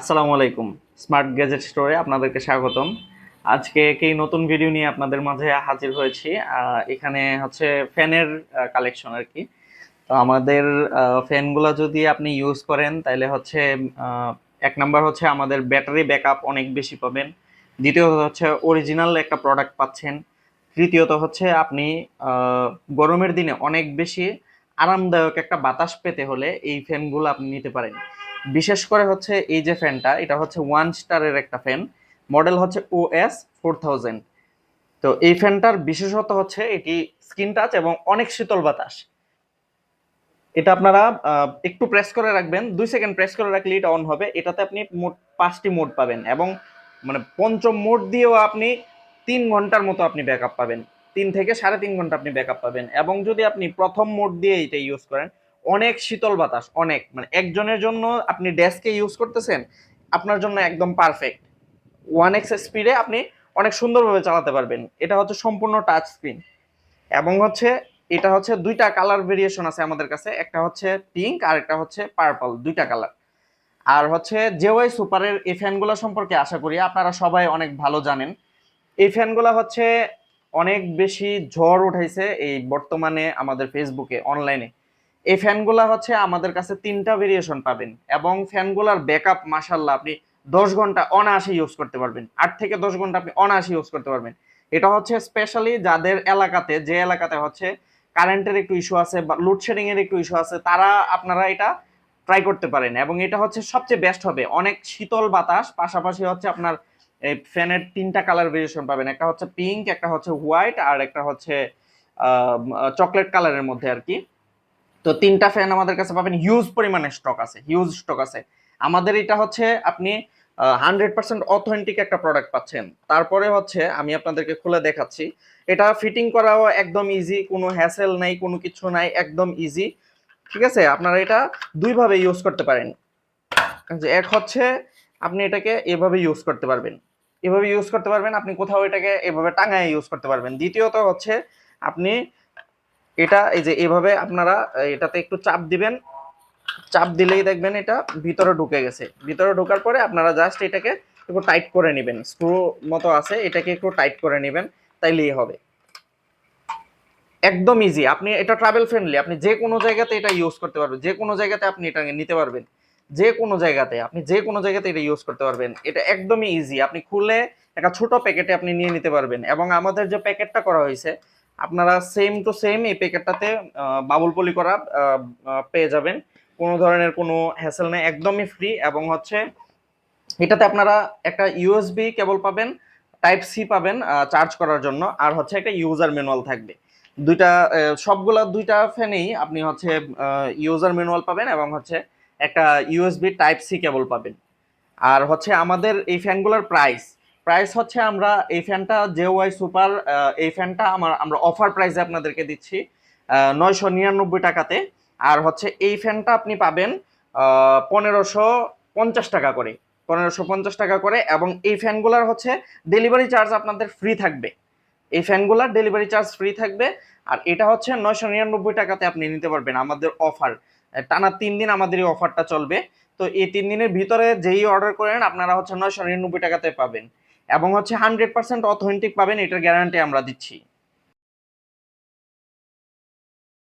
আসসালামু আলাইকুম। Smart gadget স্টোরে আপনাদেরকে স্বাগতম। আজকে একই নতুন ভিডিও নিয়ে আপনাদের মাঝে হাজির হয়েছি। এখানে হচ্ছে ফ্যানের কালেকশন আর কি। তো আমাদের ফ্যানগুলো যদি আপনি ইউজ করেন, তাহলে হচ্ছে এক নাম্বার হচ্ছে আমাদের ব্যাটারি ব্যাকআপ অনেক বেশি পাবেন। দ্বিতীয়ত হচ্ছে অরিজিনাল একটা প্রোডাক্ট পাচ্ছেন। তৃতীয়ত হচ্ছে আপনি গরমের দিনে অনেক বেশি আরামদায়ক একটা বাতাস পেতে হলে এই ফ্যানগুলো আপনি নিতে পারেন। বিশেষ করে হচ্ছে এই যে ফ্যানটা, এটা হচ্ছে ওয়ান স্টারের একটা ফ্যান। মডেল হচ্ছে ও এস ফোর থাউজেন্ড তো এই ফ্যানটার বিশেষত হচ্ছে এটি স্কিন টাচ এবং অনেক শীতল বাতাস। এটা আপনারা একটু প্রেস করে রাখবেন। দুই সেকেন্ড প্রেস করে রাখলে এটা অন হবে। এটাতে আপনি মোট পাঁচটি মোড পাবেন এবং মানে পঞ্চম মোড দিয়েও আপনি তিন ঘণ্টার মতো আপনি ব্যাকআপ পাবেন। তিন থেকে সাড়ে তিন ঘণ্টা আপনি ব্যাকআপ পাবেন। এবং যদি আপনি প্রথম মোড দিয়ে এটা ইউজ করেন অনেক শীতল বাতাস, অনেক। মানে একজনের জন্য আপনি ডেস্কে ইউজ করতেছেন, আপনার জন্য একদম পারফেক্ট ওয়ান এক্স স্পিডে আপনি অনেক সুন্দরভাবে চালাতে পারবেন। এটা হচ্ছে সম্পূর্ণ টাচ স্ক্রিন এবং হচ্ছে, এটা হচ্ছে দুইটা কালার ভেরিয়েশন আছে আমাদের কাছে। একটা হচ্ছে পিঙ্ক আর একটা হচ্ছে পার্পল দুইটা কালার আর হচ্ছে, যে জেওয়াই সুপারের এই ফ্যানগুলো সম্পর্কে আশা করি আপনারা সবাই অনেক ভালো জানেন। এই ফ্যানগুলো হচ্ছে অনেক বেশি ঝড় উঠাইছে এই বর্তমানে আমাদের ফেসবুকে অনলাইনে এই ফ্যানগুলা হচ্ছে আমাদের কাছে তিনটা ভেরিয়েশন পাবেন এবং ফ্যানগুলার ব্যাকআপ মাসাল্লাহ আপনি দশ ঘণ্টা অনায়াসে ইউজ করতে পারবেন। আট থেকে দশ ঘণ্টা আপনি অনায়াসে ইউজ করতে পারবেন। এটা হচ্ছে স্পেশালি যাদের এলাকাতে, যে এলাকাতে হচ্ছে কারেন্টের একটু ইস্যু আছে বা লোডশেডিং এর একটু ইস্যু আছে, তারা আপনারা এটা ট্রাই করতে পারেন এবং এটা হচ্ছে সবচেয়ে বেস্ট হবে। অনেক শীতল বাতাস, পাশাপাশি হচ্ছে আপনার এই ফ্যানের তিনটা কালার ভেরিয়েশন পাবেন। একটা হচ্ছে পিঙ্ক একটা হচ্ছে হোয়াইট আর একটা হচ্ছে চকলেট কালারের মধ্যে আর কি। তো তিনটা ফ্যান আমাদের কাছে পাবেন। হিউজ পরিমাণে স্টক আছে হিউজ স্টক আছে। আমাদের এটা হচ্ছে আপনি হান্ড্রেড পার্সেন্ট অথেন্টিক একটা প্রোডাক্ট পাচ্ছেন। তারপরে হচ্ছে আমি আপনাদেরকে খুলে দেখাচ্ছি। এটা ফিটিং করাও একদম ইজি কোনো হ্যাসেল নাই, কোনো কিছু নাই, একদম ইজি ঠিক আছে? আপনারা এটা দুইভাবে ইউজ করতে পারেন। যে এক হচ্ছে আপনি এটাকে এভাবে ইউজ করতে পারবেন। এভাবে ইউজ করতে পারবেন, আপনি কোথাও এটাকে এভাবে টাঙায় ইউজ করতে পারবেন। দ্বিতীয়ত হচ্ছে আপনি এটা এই যে এভাবে আপনারা এটাতে একটু চাপ দিবেন। চাপ দিলেই দেখবেন এটা ভিতরে ঢুকে গেছে। ভিতরে ঢোকার পরে আপনারা জাস্ট এটাকে একটু টাইট করে নেবেন। স্ক্রু মতো আছে, এটাকে একটু টাইট করে নেবেন, তাইলেই হবে। একদম ইজি আপনি এটা ট্রাভেল ফ্রেন্ডলি আপনি যে কোনো জায়গাতে এটা ইউজ করতে পারবেন। যে কোনো জায়গাতে আপনি এটা নিতে পারবেন। যে কোনো জায়গাতে, আপনি যে কোনো জায়গাতে এটা ইউজ করতে পারবেন। এটা একদমই ইজি আপনি খুলে একটা ছোট প্যাকেটে আপনি নিয়ে নিতে পারবেন। এবং আমাদের যে প্যাকেটটা করা হয়েছে আপনারা সেম টু সেম এই প্যাকেটটাতে বাবুল পলি করা পেয়ে যাবেন। কোনো ধরনের কোনো হ্যাসেল নেই, একদমই ফ্রি এবং হচ্ছে এটাতে আপনারা একটা ইউএসবি কেবল পাবেন টাইপ সি পাবেন চার্জ করার জন্য। আর হচ্ছে একটা ইউজার ম্যানুয়াল থাকবে। দুইটা সবগুলা দুইটা ফ্যানেই আপনি হচ্ছে ইউজার ম্যানুয়াল পাবেন এবং হচ্ছে একটা ইউএসবি টাইপ সি কেবল পাবেন। আর হচ্ছে আমাদের এই ফ্যানগুলোর প্রাইস প্রাইস হচ্ছে আমরা এই ফ্যানটা জে ওয়াই সুপার এই ফ্যানটা আমার, আমরা অফার প্রাইসে আপনাদেরকে দিচ্ছি নয়শো নিরানব্বই টাকাতে। আর হচ্ছে এই ফ্যানটা আপনি পাবেন পনেরোশো পঞ্চাশ টাকা করে, পনেরোশো পঞ্চাশ টাকা করে। এবং এই ফ্যানগুলোর হচ্ছে ডেলিভারি চার্জ আপনাদের ফ্রি থাকবে। এই ফ্যানগুলোর ডেলিভারি চার্জ ফ্রি থাকবে। আর এটা হচ্ছে নয়শো নিরানব্বই টাকাতে আপনি নিতে পারবেন আমাদের অফার টানা তিন দিন আমাদের এই অফারটা চলবে। তো এই তিন দিনের ভিতরে যেই অর্ডার করেন, আপনারা হচ্ছে নয়শো নিরানব্বই টাকাতে পাবেন। এবং হচ্ছে হান্ড্রেড পার্সেন্ট অথেন্টিক পাবেন, এটার গ্যারান্টি আমরা দিচ্ছি।